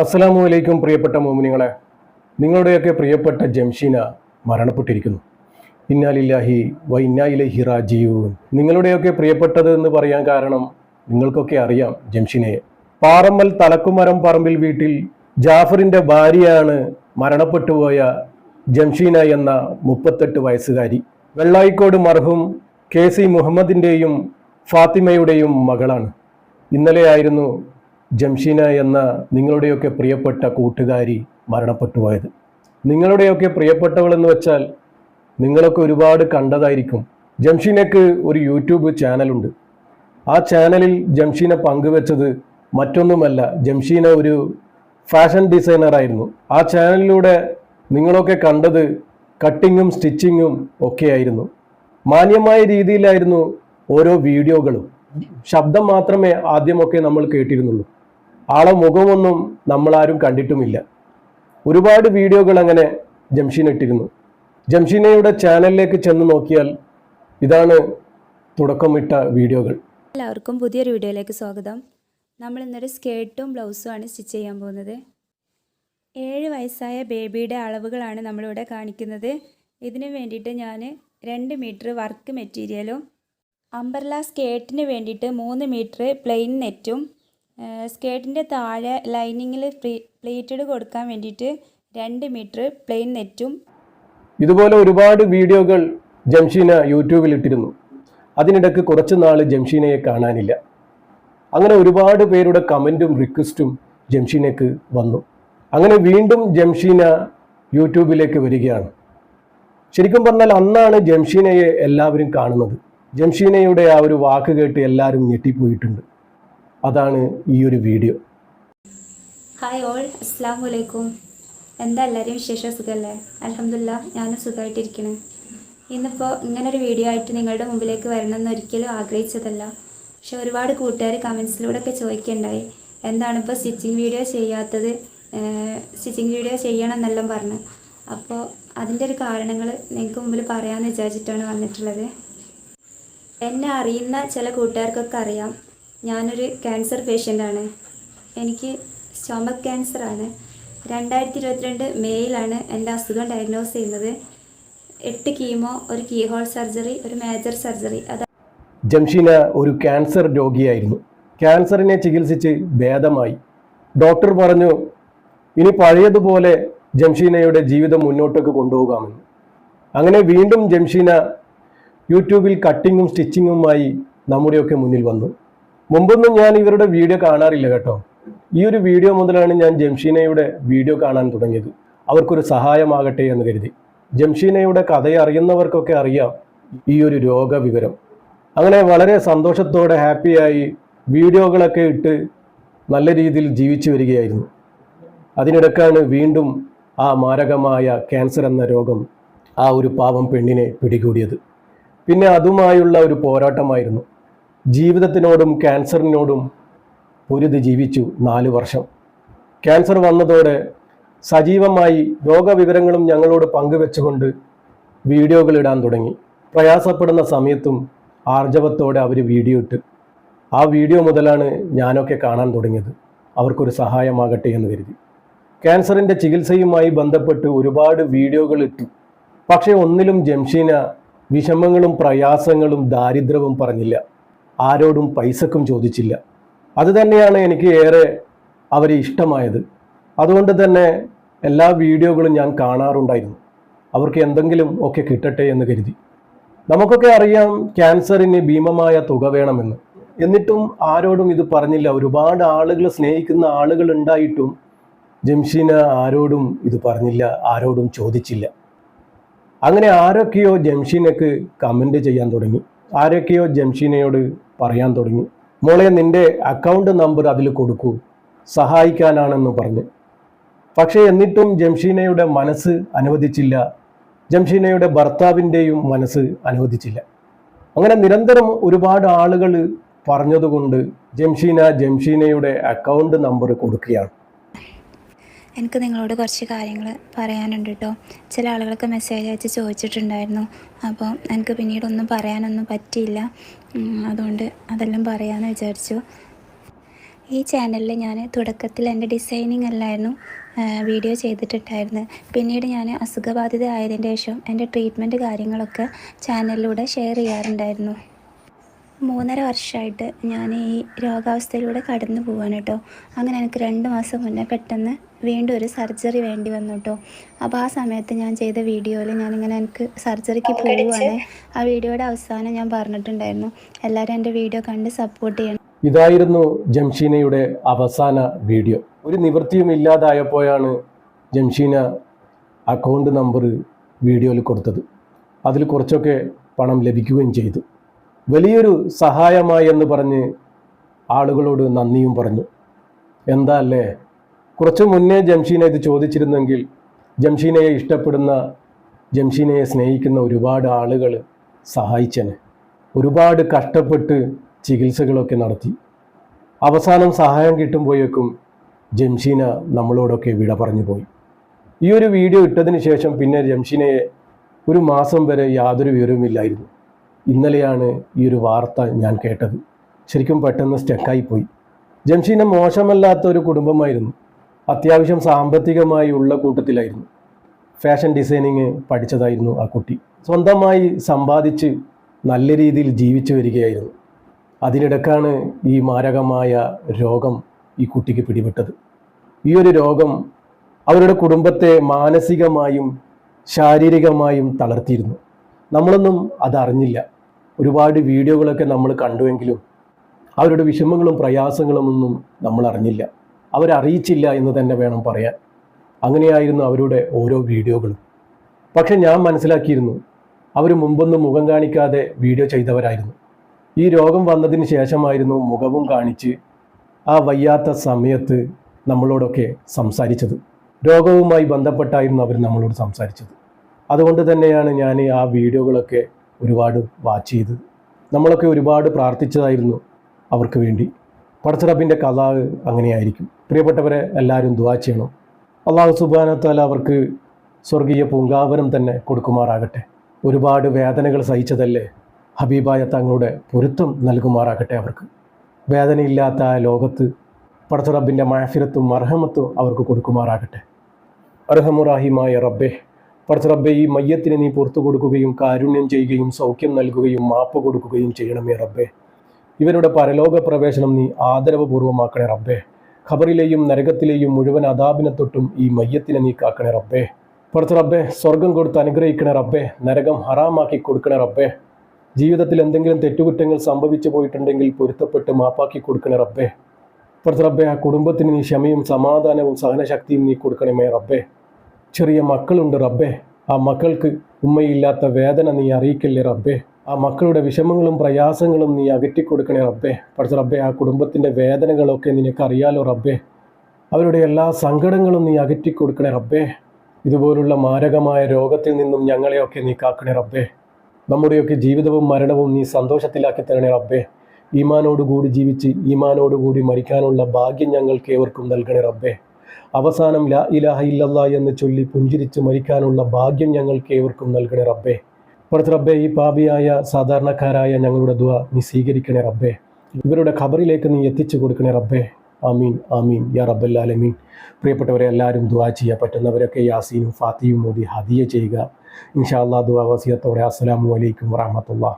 അസ്സലാമു അലൈക്കും പ്രിയപ്പെട്ട മോമിനികളെ. നിങ്ങളുടെയൊക്കെ പ്രിയപ്പെട്ട ജംഷീന മരണപ്പെട്ടിരിക്കുന്നു. ഇന്നാലില്ലാഹി വ ഇന്നായിലഹി റാജീവൂൻ നിങ്ങളുടെയൊക്കെ പ്രിയപ്പെട്ടത് എന്ന് പറയാൻ കാരണം നിങ്ങൾക്കൊക്കെ അറിയാം ജംഷീനയെ. പാറമ്മൽ തലക്കുമരം പറമ്പിൽ വീട്ടിൽ ജാഫറിന്റെ ഭാര്യയാണ് മരണപ്പെട്ടുപോയ ജംഷീന എന്ന മുപ്പത്തെട്ട് വയസ്സുകാരി. വെള്ളായിക്കോട് മർഹും കെ സി മുഹമ്മദിന്റെയും ഫാത്തിമയുടെയും മകളാണ്. ഇന്നലെയായിരുന്നു ജംഷീന എന്ന നിങ്ങളുടെയൊക്കെ പ്രിയപ്പെട്ട കൂട്ടുകാരി മരണപ്പെട്ടു പോയത്. നിങ്ങളുടെയൊക്കെ പ്രിയപ്പെട്ടവളെന്ന് വെച്ചാൽ നിങ്ങളൊക്കെ ഒരുപാട് കണ്ടതായിരിക്കും. ജംഷീനക്ക് ഒരു യൂട്യൂബ് ചാനലുണ്ട്. ആ ചാനലിൽ ജംഷീന പങ്കുവെച്ചത് മറ്റൊന്നുമല്ല ജംഷീന ഒരു ഫാഷൻ ഡിസൈനർ ആയിരുന്നു. ആ ചാനലിലൂടെ നിങ്ങളൊക്കെ കണ്ടത് കട്ടിങ്ങും സ്റ്റിച്ചിങ്ങും ഒക്കെയായിരുന്നു മാന്യമായ രീതിയിലായിരുന്നു ഓരോ വീഡിയോകളും. ശബ്ദം മാത്രമേ ആദ്യമൊക്കെ നമ്മൾ കേട്ടിരുന്നുള്ളൂ. ആളെ മുഖമൊന്നും നമ്മളാരും കണ്ടിട്ടുമില്ല. ഒരുപാട് വീഡിയോകൾ അങ്ങനെ ജംഷീൻ ഇട്ടിരുന്നു. ജംഷീനയുടെ ചാനലിലേക്ക് ചെന്ന് നോക്കിയാൽ ഇതാണ് തുടക്കമിട്ട വീഡിയോകൾ. എല്ലാവർക്കും പുതിയൊരു വീഡിയോയിലേക്ക് സ്വാഗതം. നമ്മൾ ഇന്നൊരു സ്കേർട്ടും ബ്ലൗസും ആണ് സ്റ്റിച്ച് ചെയ്യാൻ പോകുന്നത്. ഏഴ് വയസ്സായ ബേബിയുടെ അളവുകളാണ് നമ്മളിവിടെ കാണിക്കുന്നത്. ഇതിന് വേണ്ടിയിട്ട് ഞാൻ രണ്ട് മീറ്റർ വർക്ക് മെറ്റീരിയലും അംബർല സ്കേർട്ടിന് വേണ്ടിയിട്ട് മൂന്ന് മീറ്റർ പ്ലെയിൻ നെറ്റും സ്കേർട്ടിന്റെ താഴെ ലൈനിങ്ങിൽ പ്ലേറ്റഡ് കൊടുക്കാൻ വേണ്ടിയിട്ട് രണ്ട് മീറ്റർ പ്ലെയിൻ നെറ്റും ഇതുപോലെ ഒരുപാട് വീഡിയോകൾ ജംഷീന യൂട്യൂബിൽ ഇട്ടിരുന്നു. അതിനിടയ്ക്ക് കുറച്ച് നാൾ ജംഷീനയെ കാണാനില്ല. അങ്ങനെ ഒരുപാട് പേരുടെ കമന്റും റിക്വസ്റ്റും ജംഷീനയ്ക്ക് വന്നു. അങ്ങനെ വീണ്ടും ജംഷീന യൂട്യൂബിലേക്ക് വരികയാണ്. ശരിക്കും പറഞ്ഞാൽ അന്നാണ് ജംഷീനയെ എല്ലാവരും കാണുന്നത്. ജംഷീനയുടെ ആ ഒരു വാക്ക് കേട്ട് എല്ലാവരും ഞെട്ടിപ്പോയിട്ടുണ്ട്. അതാണ് ഈ ഒരു വീഡിയോ. ഹായ് ഓൾ അസ്സാം വലൈക്കും എന്താ എല്ലാവരും വിശേഷം? സുഖമല്ലേ അലഹമില്ല ഞാനും സുഖമായിട്ടിരിക്കണേ ഇന്നിപ്പോൾ ഇങ്ങനൊരു വീഡിയോ ആയിട്ട് നിങ്ങളുടെ മുമ്പിലേക്ക് വരണമെന്ന് ഒരിക്കലും ആഗ്രഹിച്ചതല്ല. പക്ഷെ ഒരുപാട് കൂട്ടുകാർ കമൻസിലൂടെ ഒക്കെ ചോദിക്കുകയുണ്ടായി എന്താണ് ഇപ്പോൾ സ്റ്റിച്ചിങ് വീഡിയോ ചെയ്യാത്തത്? സ്റ്റിച്ചിങ് വീഡിയോ ചെയ്യണം എന്നെല്ലാം പറഞ്ഞു. അപ്പോൾ അതിന്റെ ഒരു കാരണങ്ങൾ നിങ്ങൾക്ക് മുമ്പിൽ പറയാമെന്ന് വിചാരിച്ചിട്ടാണ് വന്നിട്ടുള്ളത്. എന്നെ അറിയുന്ന ചില കൂട്ടുകാർക്കൊക്കെ അറിയാം. ഞാനൊരു ക്യാൻസർ പേഷ്യന്റാണ് എനിക്ക് സ്റ്റൊമക് ക്യാൻസറാണ് രണ്ടായിരത്തി ഇരുപത്തിരണ്ട് മെയ്യിലാണ് എന്റെ അസുഖം ഡയഗ്നോസ് ചെയ്യുന്നത്. എട്ട് കീമോ ഒരു കീഹോൾ സർജറി ഒരു മേജർ സർജറി അത് ജംഷീന ഒരു ക്യാൻസർ രോഗിയായിരുന്നു. ക്യാൻസറിനെ ചികിത്സിച്ച് ഭേദമായി. ഡോക്ടർ പറഞ്ഞു ഇനി പഴയതുപോലെ ജംഷീനയുടെ ജീവിതം മുന്നോട്ടേക്ക് കൊണ്ടുപോകാമെന്ന്. അങ്ങനെ വീണ്ടും ജംഷീന യൂട്യൂബിൽ കട്ടിങ്ങും സ്റ്റിച്ചിങ്ങുമായി നമ്മുടെയൊക്കെ മുന്നിൽ വന്നു. മുമ്പൊന്നും ഞാൻ ഇവരുടെ വീഡിയോ കാണാറില്ല കേട്ടോ. ഈ ഒരു വീഡിയോ മുതലാണ് ഞാൻ ജംഷീനയുടെ വീഡിയോ കാണാൻ തുടങ്ങിയത്. അവർക്കൊരു സഹായമാകട്ടെ എന്ന് കരുതി. ജംഷീനയുടെ കഥയെ അറിയുന്നവർക്കൊക്കെ അറിയാം ഈ ഒരു രോഗവിവരം. അങ്ങനെ വളരെ സന്തോഷത്തോടെ ഹാപ്പിയായി വീഡിയോകളൊക്കെ ഇട്ട് നല്ല രീതിയിൽ ജീവിച്ചു വരികയായിരുന്നു. അതിനിടക്കാണ് വീണ്ടും ആ മാരകമായ ക്യാൻസർ എന്ന രോഗം ആ ഒരു പാവം പെണ്ണിനെ പിടികൂടിയത്. പിന്നെ അതുമായുള്ള ഒരു പോരാട്ടമായിരുന്നു. ജീവിതത്തിനോടും ക്യാൻസറിനോടും പൊരുതി ജീവിച്ചു നാല് വർഷം. ക്യാൻസർ വന്നതോടെ സജീവമായി രോഗവിവരങ്ങളും ഞങ്ങളോട് പങ്കുവെച്ചുകൊണ്ട് വീഡിയോകൾ ഇടാൻ തുടങ്ങി. പ്രയാസപ്പെടുന്ന സമയത്തും ആർജവത്തോടെ അവർ വീഡിയോ ഇട്ട്. ആ വീഡിയോ മുതലാണ് ഞാനൊക്കെ കാണാൻ തുടങ്ങിയത്. അവർക്കൊരു സഹായമാകട്ടെ എന്ന് കരുതി. ക്യാൻസറിന്റെ ചികിത്സയുമായി ബന്ധപ്പെട്ട് ഒരുപാട് വീഡിയോകൾ ഇട്ടു. പക്ഷേ ഒന്നിലും ജംഷീന വിഷമങ്ങളും പ്രയാസങ്ങളും ദാരിദ്ര്യവും പറഞ്ഞില്ല. ആരോടും പൈസക്കും ചോദിച്ചില്ല. അതുതന്നെയാണ് എനിക്ക് ഏറെ അവരെ ഇഷ്ടമായത്. അതുകൊണ്ട് തന്നെ എല്ലാ വീഡിയോകളും ഞാൻ കാണാറുണ്ടായിരുന്നു. അവർക്ക് എന്തെങ്കിലും ഒക്കെ കിട്ടട്ടെ എന്ന് കരുതി. നമുക്കൊക്കെ അറിയാം ക്യാൻസറിന് ഭീമമായ തുക വേണമെന്ന്. എന്നിട്ടും ആരോടും ഇത് പറഞ്ഞില്ല. ഒരുപാട് ആളുകൾ സ്നേഹിക്കുന്ന ആളുകൾ ഉണ്ടായിട്ടും ജംഷീന ആരോടും ഇത് പറഞ്ഞില്ല ആരോടും ചോദിച്ചില്ല. അങ്ങനെ ആരൊക്കെയോ ജംഷീനക്ക് കമന്റ് ചെയ്യാൻ തുടങ്ങി. ആരൊക്കെയോ ജംഷീനയോട് പറയാൻ തുടങ്ങി. മോളെ നിന്റെ അക്കൗണ്ട് നമ്പർ അതിൽ കൊടുക്കൂ. സഹായിക്കാനാണെന്ന് പറഞ്ഞ്. പക്ഷേ എന്നിട്ടും ജംഷീനയുടെ മനസ്സ് അനുവദിച്ചില്ല. ജംഷീനയുടെ ഭർത്താവിന്റെയും മനസ്സ് അനുവദിച്ചില്ല. അങ്ങനെ നിരന്തരം ഒരുപാട് ആളുകൾ പറഞ്ഞതുകൊണ്ട് ജംഷീന ജംഷീനയുടെ അക്കൗണ്ട് നമ്പർ കൊടുക്കുകയാണ്. എനിക്ക് നിങ്ങളോട് കുറച്ച് കാര്യങ്ങൾ പറയാനുണ്ട് കേട്ടോ ചില ആളുകളൊക്കെ മെസ്സേജ് അയച്ച് ചോദിച്ചിട്ടുണ്ടായിരുന്നു. അപ്പോൾ എനിക്ക് പിന്നീടൊന്നും പറയാനൊന്നും പറ്റിയില്ല. അതുകൊണ്ട് അതെല്ലാം പറയാമെന്ന് വിചാരിച്ചു. ഈ ചാനലിൽ ഞാൻ തുടക്കത്തിൽ എന്റെ ഡിസൈനിങ് അല്ലായിരുന്നു വീഡിയോ ചെയ്തിട്ടുണ്ടായിരുന്നു. പിന്നീട് ഞാൻ അസുഖബാധിത ആയതിന്റെ ശേഷം എന്റെ ട്രീറ്റ്മെന്റ് കാര്യങ്ങളൊക്കെ ചാനലിലൂടെ ഷെയർ ചെയ്യാറുണ്ടായിരുന്നു. മൂന്നര വർഷമായിട്ട് ഞാൻ ഈ രോഗാവസ്ഥയിലൂടെ കടന്നു പോവാണ് കേട്ടോ അങ്ങനെ എനിക്ക് രണ്ട് മാസം മുന്നേ പെട്ടെന്ന് വീണ്ടും ഒരു സർജറി വേണ്ടി വന്നു കേട്ടോ അപ്പോൾ ആ സമയത്ത് ഞാൻ ചെയ്ത വീഡിയോയിൽ ഞാനിങ്ങനെ എനിക്ക് സർജറിക്ക് പോവുകയാണ് ആ വീഡിയോയുടെ അവസാനം ഞാൻ പറഞ്ഞിട്ടുണ്ടായിരുന്നു എല്ലാവരും എന്റെ വീഡിയോ കണ്ട് സപ്പോർട്ട് ചെയ്യണം. ഇതായിരുന്നു ജംഷീനയുടെ അവസാന വീഡിയോ. ഒരു നിവൃത്തിയും ഇല്ലാതായപ്പോഴാണ് ജംഷീന അക്കൗണ്ട് നമ്പർ വീഡിയോയിൽ കൊടുത്തത്. അതിൽ കുറച്ചൊക്കെ പണം ലഭിക്കുകയും ചെയ്തു. വലിയൊരു സഹായമായി എന്ന് പറഞ്ഞ് ആളുകളോട് നന്ദിയും പറഞ്ഞു. എന്താ അല്ലേ? കുറച്ച് മുന്നേ ജംഷീന ഇത് ചോദിച്ചിരുന്നെങ്കിൽ ജംഷീനയെ ഇഷ്ടപ്പെടുന്ന ജംഷീനയെ സ്നേഹിക്കുന്ന ഒരുപാട് ആളുകൾ സഹായിച്ചനെ. ഒരുപാട് കഷ്ടപ്പെട്ട് ചികിത്സകളൊക്കെ നടത്തി. അവസാനം സഹായം കിട്ടുമ്പോഴേക്കും ജംഷീന നമ്മളോടൊക്കെ വിട പറഞ്ഞു പോയി. ഈ ഒരു വീഡിയോ ഇട്ടതിന് ശേഷം പിന്നെ ജംഷീനയെ ഒരു മാസം വരെ യാതൊരു വിവരവുമില്ലായിരുന്നു. ഇന്നലെയാണ് ഈ ഒരു വാർത്ത ഞാൻ കേട്ടത്. ശരിക്കും പെട്ടെന്ന് സ്റ്റക്കായി പോയി. ജംഷീന മോശമല്ലാത്ത ഒരു കുടുംബമായിരുന്നു. അത്യാവശ്യം സാമ്പത്തികമായി ഉള്ള കൂട്ടത്തിലായിരുന്നു. ഫാഷൻ ഡിസൈനിങ് പഠിച്ചതായിരുന്നു ആ കുട്ടി. സ്വന്തമായി സമ്പാദിച്ച് നല്ല രീതിയിൽ ജീവിച്ചു വരികയായിരുന്നു. അതിനിടക്കാണ് ഈ മാരകമായ രോഗം ഈ കുട്ടിക്ക് പിടിപെട്ടത്. ഈ ഒരു രോഗം അവരുടെ കുടുംബത്തെ മാനസികമായും ശാരീരികമായും തളർത്തിയിരുന്നു. നമ്മളൊന്നും അതറിഞ്ഞില്ല. ഒരുപാട് വീഡിയോകളൊക്കെ നമ്മൾ കണ്ടുവെങ്കിലും അവരുടെ വിഷമങ്ങളും പ്രയാസങ്ങളും ഒന്നും നമ്മൾ അറിഞ്ഞില്ല. അവരറിയിച്ചില്ല എന്ന് തന്നെ വേണം പറയാൻ. അങ്ങനെയായിരുന്നു അവരുടെ ഓരോ വീഡിയോകളും. പക്ഷെ ഞാൻ മനസ്സിലാക്കിയിരുന്നു അവർ മുമ്പൊന്നും മുഖം കാണിക്കാതെ വീഡിയോ ചെയ്തവരായിരുന്നു. ഈ രോഗം വന്നതിന് ശേഷമായിരുന്നു മുഖവും കാണിച്ച് ആ വയ്യാത്ത സമയത്ത് നമ്മളോടൊക്കെ സംസാരിച്ചത്. രോഗവുമായി ബന്ധപ്പെട്ടായിരുന്നു അവർ നമ്മളോട് സംസാരിച്ചത്. അതുകൊണ്ട് തന്നെയാണ് ഞാൻ ആ വീഡിയോകളൊക്കെ ഒരുപാട് വാച്ച് ചെയ്തത് നമ്മളൊക്കെ ഒരുപാട് പ്രാർത്ഥിച്ചതായിരുന്നു അവർക്ക് വേണ്ടി. പടച്ചറബിന്റെ കഥ അങ്ങനെയായിരിക്കും. പ്രിയപ്പെട്ടവരെ എല്ലാവരും ദുവാ ചെയ്യണം. അള്ളാഹു സുബാനത്താൽ അവർക്ക് സ്വർഗീയ പൂങ്കാവനം തന്നെ കൊടുക്കുമാറാകട്ടെ. ഒരുപാട് വേദനകൾ സഹിച്ചതല്ലേ? ഹബീബായ തങ്ങളുടെ പൊരുത്തം നൽകുമാറാകട്ടെ അവർക്ക്. വേദനയില്ലാത്ത ആ ലോകത്ത് പടത്തുറബിന്റെ മഴഫിരത്തും അർഹമത്തും അവർക്ക് കൊടുക്കുമാറാകട്ടെ. അർഹമുറാഹിമായ റബ്ബെ പടത്തുറബ്ബെ ഈ മയ്യത്തിന് നീ പുറത്തു കൊടുക്കുകയും കാരുണ്യം ചെയ്യുകയും സൗഖ്യം നൽകുകയും മാപ്പ് കൊടുക്കുകയും ചെയ്യണമേ റബ്ബെ. ഇവരുടെ പരലോക പ്രവേശനം നീ ആദരവപൂർവമാക്കണേ റബ്ബേ. ഖബറിലെയും നരകത്തിലെയും മുഴുവൻ അതാപിനെ തൊട്ടും ഈ മയ്യത്തിനെ നീ കാക്കണേ റബ്ബേ. പുറത്ത് റബ്ബേ സ്വർഗം കൊടുത്ത് അനുഗ്രഹിക്കണേ റബ്ബേ. നരകം ഹറാമാക്കി കൊടുക്കണേ റബ്ബേ. ജീവിതത്തിൽ എന്തെങ്കിലും തെറ്റുകുറ്റങ്ങൾ സംഭവിച്ചു പോയിട്ടുണ്ടെങ്കിൽ പൊരുത്തപ്പെട്ട് മാപ്പാക്കി കൊടുക്കണേ റബ്ബേ. പുറത്ത് റബ്ബേ ആ കുടുംബത്തിന് നീ ക്ഷമയും സമാധാനവും സഹനശക്തിയും നീ കൊടുക്കണമേ റബ്ബേ. ചെറിയ മക്കളുണ്ട് റബ്ബേ. ആ മക്കൾക്ക് ഉമ്മയില്ലാത്ത വേദന നീ അറിയിക്കല്ലേ റബ്ബേ? ആ മക്കളുടെ വിഷമങ്ങളും പ്രയാസങ്ങളും നീ അകറ്റിക്കൊടുക്കണേ റബ്ബേ. പഠിച്ച റബ്ബേ ആ കുടുംബത്തിന്റെ വേദനകളൊക്കെ നിനക്ക് അറിയാലോ റബ്ബേ. അവരുടെ എല്ലാ സങ്കടങ്ങളും നീ അകറ്റി കൊടുക്കണേ റബ്ബേ. ഇതുപോലുള്ള മാരകമായ രോഗത്തിൽ നിന്നും ഞങ്ങളെയൊക്കെ നീ കാക്കണേ റബ്ബേ. നമ്മുടെയൊക്കെ ജീവിതവും മരണവും നീ സന്തോഷത്തിലാക്കി തരണേ റബ്ബേ. ഈമാനോടുകൂടി ജീവിച്ച് ഈമാനോടുകൂടി മരിക്കാനുള്ള ഭാഗ്യം ഞങ്ങൾക്ക് ഏവർക്കും നൽകണേ റബ്ബേ. അവസാനം ലാ ഇലാഹ ഇല്ലല്ലാ എന്ന് ചൊല്ലി പുഞ്ചിരിച്ച് മരിക്കാനുള്ള ഭാഗ്യം ഞങ്ങൾക്ക് ഏവർക്കും നൽകണേ റബ്ബേ. പുറത്ത് റബ്ബെ ഈ പാപിയായ സാധാരണക്കാരായ ഞങ്ങളുടെ ദ്വ നീ സ്വീകരിക്കണേ റബ്ബെ. ഇവരുടെ ഖബറിലേക്ക് നീ എത്തിച്ചു കൊടുക്കണേ റബ്ബെ. ആമീൻ ആമീൻ. യാ റബ്ബല്ലാലമീൻ. പ്രിയപ്പെട്ടവരെ എല്ലാവരും ദുവാ ചെയ്യാൻ പറ്റുന്നവരൊക്കെ യാസീനും ഫാത്തിയും മോദി ഹദിയ ചെയ്യുക. ഇൻഷാ അള്ളാഹ് ദുവാ വസിയത്തോടെ. അസ്സലാമു അലൈക്കും വറഹമത്തുള്ള